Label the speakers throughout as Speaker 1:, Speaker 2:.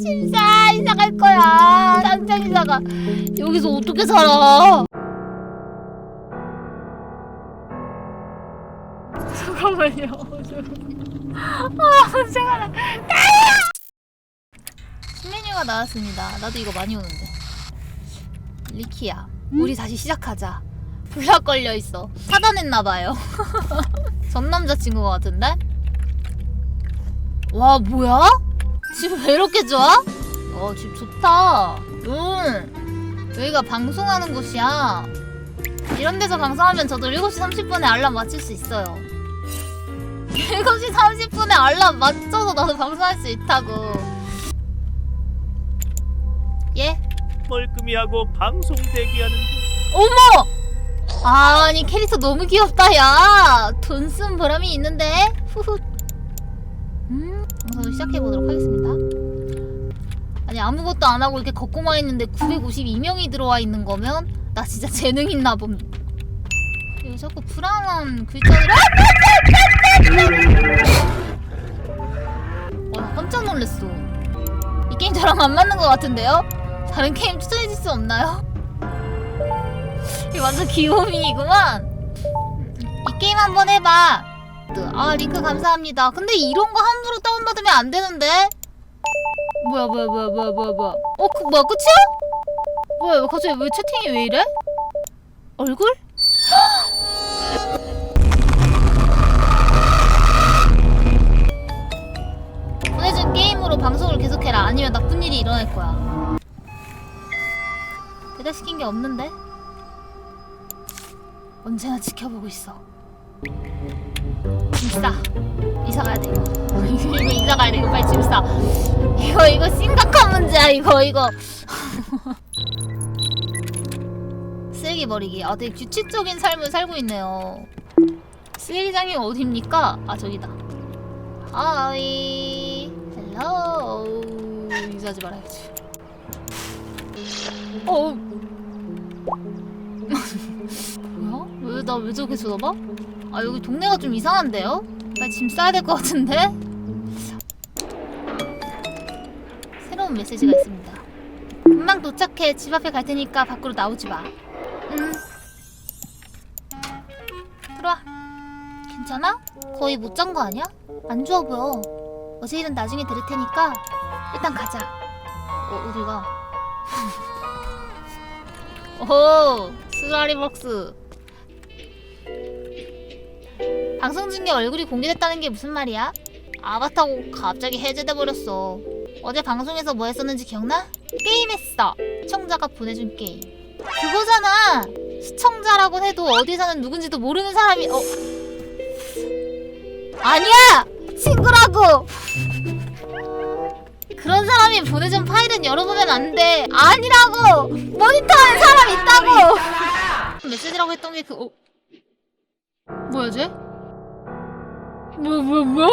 Speaker 1: 심사 이사 갈 거야. 당장 이사가 여기서 어떻게 살아? 잠깐만요. 아, 제가 신메뉴가 나왔습니다. 나도 이거 많이 오는데. 리키야, 우리 다시 시작하자. 블락 걸려 있어. 차단했나 봐요. 전 남자친구 같은데? 와 뭐야? 집 왜 이렇게 좋아? 어, 집 좋다. 응. 여기가 방송하는 곳이야. 이런 데서 방송하면 저도 7시 30분에 알람 맞출 수 있어요. 7시 30분에 알람 맞춰서 나도 방송할 수 있다고. 예?
Speaker 2: 멀끔히하고 방송 대기하는데
Speaker 1: 어머! 아니 캐릭터 너무 귀엽다 야. 돈 쓴 보람이 있는데. 후후. 시작해 보도록 하겠습니다. 아니 아무것도 안 하고 이렇게 걷고만 있는데 952명이 들어와 있는 거면 나 진짜 재능 있나 봄. 이거 자꾸 불안한 글자들. 와, 나 깜짝 놀랐어. 이 게임 저랑 안 맞는 것 같은데요? 다른 게임 추천해 줄 수 없나요? 이거 완전 귀요미이구만. 이 게임 한번 해봐. 아 링크 감사합니다. 근데 이런 거 함부로 다운받으면 안 되는데? 뭐야 뭐야 뭐야 뭐야 뭐야 뭐야? 어 그 뭐야 끝이야? 뭐야 왜 갑자기 왜 채팅이 왜 이래? 얼굴? 보내준 게임으로 방송을 계속해라. 아니면 나쁜 일이 일어날 거야. 배달시킨 게 없는데? 언제나 지켜보고 있어. 짐 싸. 이사 가야 돼 이거. 이거 이사 가야 돼 이거 빨리 짐 싸. 이거 이거 심각한 문제야 이거 이거. 쓰레기 버리기. 아 되게 규칙적인 삶을 살고 있네요. 쓰레기장이 어딥니까? 아 저기다. 하이. 헬로. 인사하지 말아야지. 어. 뭐야? 왜 나 왜 저렇게 쳐다봐? 아 여기 동네가 좀 이상한데요? 빨리 짐 싸야 될 것 같은데? 새로운 메시지가 있습니다. 금방 도착해. 집 앞에 갈 테니까 밖으로 나오지 마. 응. 들어와. 괜찮아? 거의 못 잔 거 아니야? 안 좋아 보여. 어제 일은 나중에 들을 테니까 일단 가자. 어, 어디 가? 오, 스라리벅스. 방송 중에 얼굴이 공개됐다는 게 무슨 말이야? 아바타고 갑자기 해제돼 버렸어. 어제 방송에서 뭐 했었는지 기억나? 게임했어. 시청자가 보내준 게임. 그거잖아. 시청자라고 해도 어디 사는 누군지도 모르는 사람이 어 아니야 친구라고. 그런 사람이 보내준 파일은 열어보면 안 돼. 아니라고! 모니터하는 사람 있다고! 메시지라고 했던 게 그, 어. 뭐야, 쟤? 뭐야, 뭐야, 뭐야?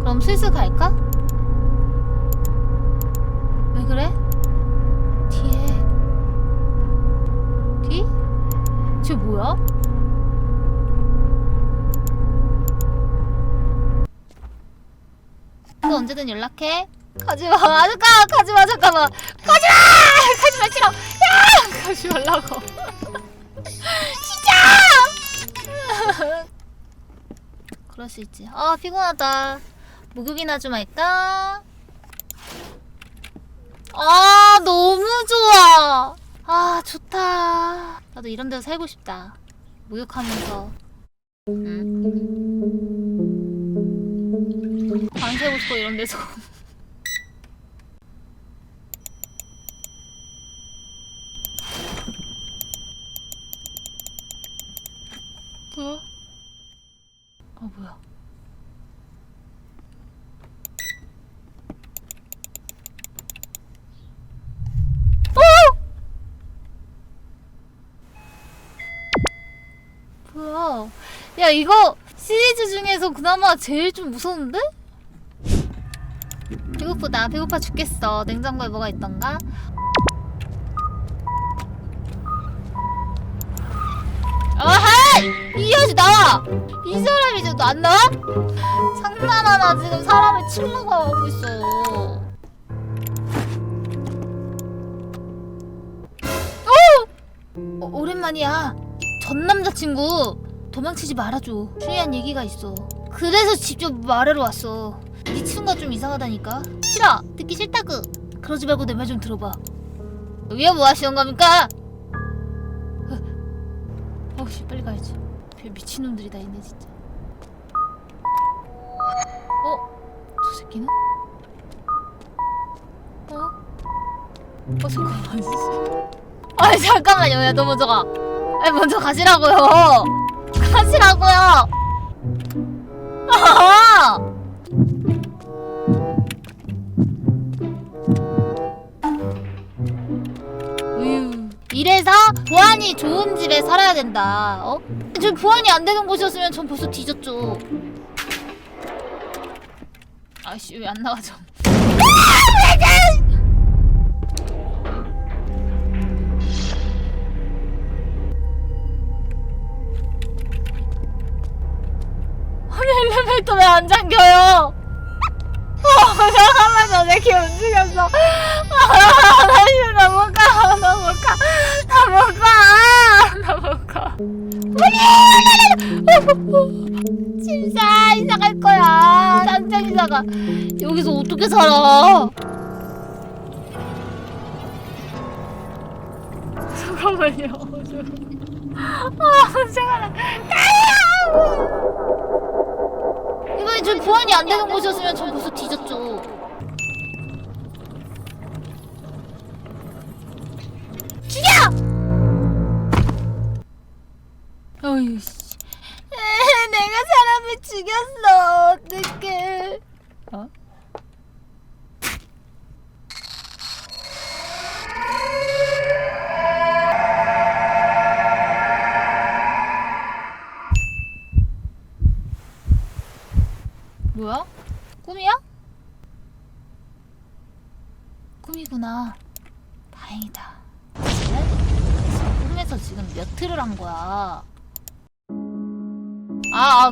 Speaker 1: 그럼 슬슬 갈까? 왜 그래? 뒤에. 뒤? 쟤 뭐야? 또 언제든 연락해. 가지마, 아저까 가지마, 잠깐만. 가지마! 가지마, 싫어. 야! 가지 말라고. 그럴 수 있지. 아, 피곤하다. 목욕이나 좀 할까? 아, 너무 좋아. 아, 좋다. 나도 이런 데서 살고 싶다. 목욕하면서. 응? 밤새고 싶어 이런 데서 어! 뭐야? 야 이거 시리즈 중에서 그나마 제일 좀 무서운데? 배고프다. 배고파 죽겠어. 냉장고에 뭐가 있던가? 어하이! 이 아저씨 나와! 너안 나와? 장난하나 지금 사람을 치려고 하고 있어. 오! 어, 오랜만이야. 전 남자친구 도망치지 말아줘. 중요한 얘기가 있어. 그래서 직접 말하러 왔어. 네 친구가 좀 이상하다니까. 싫어. 듣기 싫다구. 그러지 말고 내 말 좀 들어봐. 여기가 뭐 하시는 겁니까? 어, 어우씨 빨리 가야지. 별 미친놈들이 다 있네 진짜. 어? 저 새끼는? 어? 어 잠깐만 아니 잠깐만요 야 너 먼저 가 아니 먼저 가시라고요 가시라고요 아 이래서 보안이 좋은 집에 살아야 된다. 어? 저 보안이 안 되는 곳이었으면 전 벌써 뒤졌죠. 아씨 왜 안 나가죠? 아니 엘리베이터 왜 안 잠겨요? 어 잠깐만요. 내귀 움직였어 이사가 여기서 어떻게 살아? 잠깐만요. 아, 잠깐만. 이번에 저 보안이 안 되는 곳이었으면 전 벌써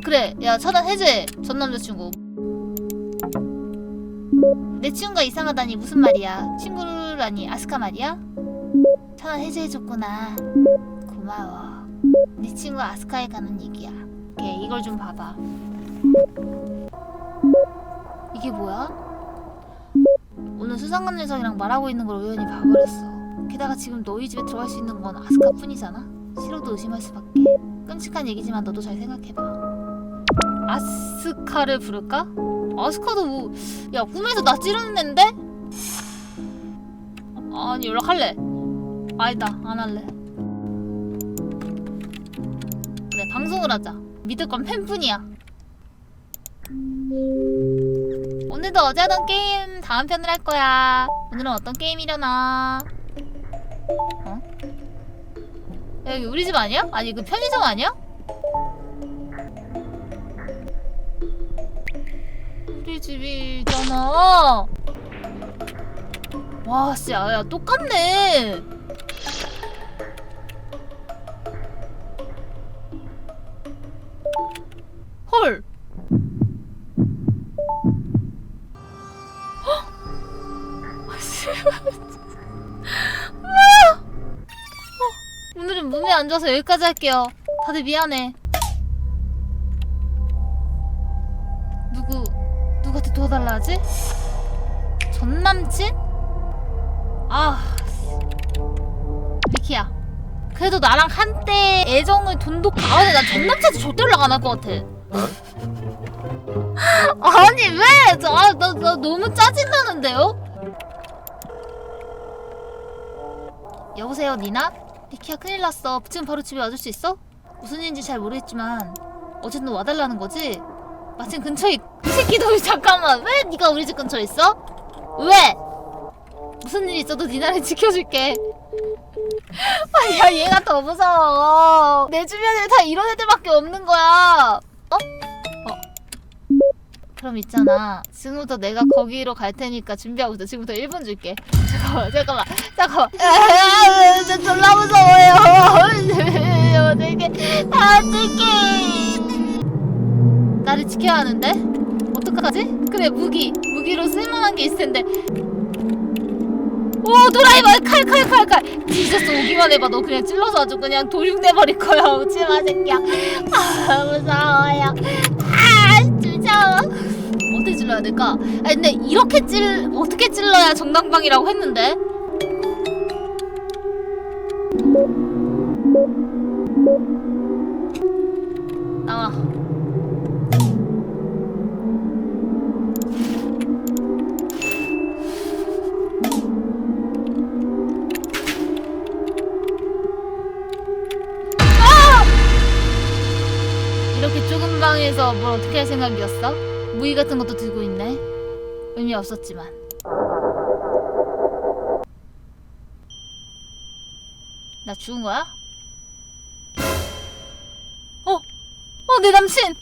Speaker 1: 그래. 야 차단 해제. 전 남자친구. 내 친구가 이상하다니 무슨 말이야? 친구라니 아스카 말이야? 차단 해제해줬구나. 고마워. 네 친구 아스카에 가는 얘기야. 오케이 이걸 좀 봐봐. 이게 뭐야? 오늘 수상한 녀석이랑 말하고 있는 걸 우연히 봐버렸어. 게다가 지금 너희 집에 들어갈 수 있는 건 아스카뿐이잖아. 싫어도 의심할 수밖에. 끔찍한 얘기지만 너도 잘 생각해봐. 아스카를 부를까? 아스카도 뭐, 야 꿈에서 나 찌르는 앤데? 아니 연락할래. 아니다 안 할래. 그래 방송을 하자. 믿을 건 팬뿐이야. 오늘도 어제 하던 게임 다음 편을 할 거야. 오늘은 어떤 게임이려나? 어? 야, 여기 우리 집 아니야? 아니 그 편의점 아니야? 우리 집이잖아. 와, 씨, 야, 야 똑같네. 헐. 오늘은 몸이 안 좋아서 여기까지 할게요. 다들 미안해. 하지? 전 남친? 아 미키야. 그래도 나랑 한때 애정을 돈독 아 근데 나전 남친한테 절대 연락 안 할 것 같아. 아니 왜? 저, 아, 나, 나 너무 짜증나는데요? 여보세요 니나? 리키야 큰일 났어 지금 바로 집에 와줄 수 있어? 무슨 일인지 잘 모르겠지만 어쨌든 와달라는 거지? 마침 근처에 이 새끼도 잠깐만. 왜 네가 우리 집 근처에 있어? 왜? 무슨 일 있어도 니나를 지켜줄게. 아 야 얘가 더 무서워. 내 주변에 다 이런 애들밖에 없는 거야. 어? 어. 그럼 있잖아. 지금부터 내가 거기로 갈 테니까 준비하고 있어. 지금부터 1분 줄게. 잠깐만 잠깐만 잠깐만 지켜야 하는데? 어떡하지? 그래 무기. 무기로 쓸만한 게 있을 텐데. 오 도라이버! 칼칼 칼칼. 뒤졌어 오기만 해봐. 너 그냥 찔러서 아주 그냥 도륙내버릴 거야 오지마 새끼야. 아 무서워요. 아 무서워. 어떻게 찔러야 될까? 아 근데 이렇게 찔 어떻게 찔러야 정당방이라고 했는데 이렇게 좁은 방에서 뭘 어떻게 할 생각이었어? 무기 같은 것도 들고 있네. 의미 없었지만. 나 죽은 거야? 어, 어, 내 남친.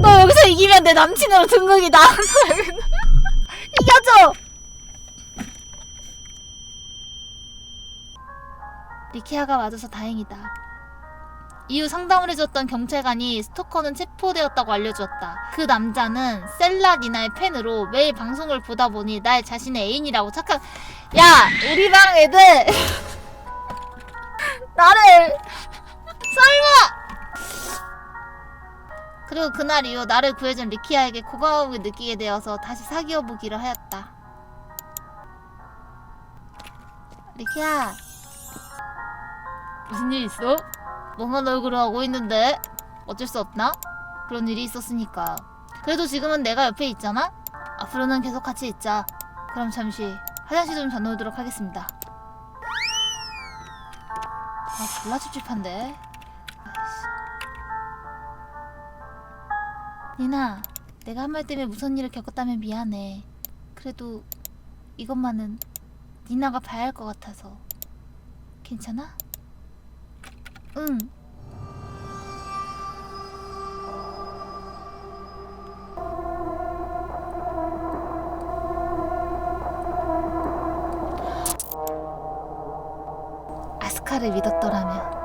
Speaker 1: 너 여기서 이기면 내 남친으로 등극이다. 이겨줘. 리키아가 맞아서 다행이다. 이후 상담을 해줬던 경찰관이 스토커는 체포되었다고 알려주었다. 그 남자는 셀라 니나의 팬으로 매일 방송을 보다 보니 날 자신의 애인이라고 착각. 야, 우리 방 애들 나를 설마. 그리고 그날 이후 나를 구해준 리키아에게 고마움을 느끼게 되어서 다시 사귀어 보기로 하였다. 리키아, 무슨 일 있어? 멍한 얼굴을 하고 있는데 어쩔 수 없나? 그런 일이 있었으니까. 그래도 지금은 내가 옆에 있잖아? 앞으로는 계속 같이 있자. 그럼 잠시 화장실 좀 다녀오도록 하겠습니다. 아, 졸라 찝찝한데. 니나, 내가 한 말 때문에 무슨 일을 겪었다면 미안해. 그래도 이것만은 니나가 봐야 할 것 같아서. 괜찮아? 응. 아스카를 믿었더라면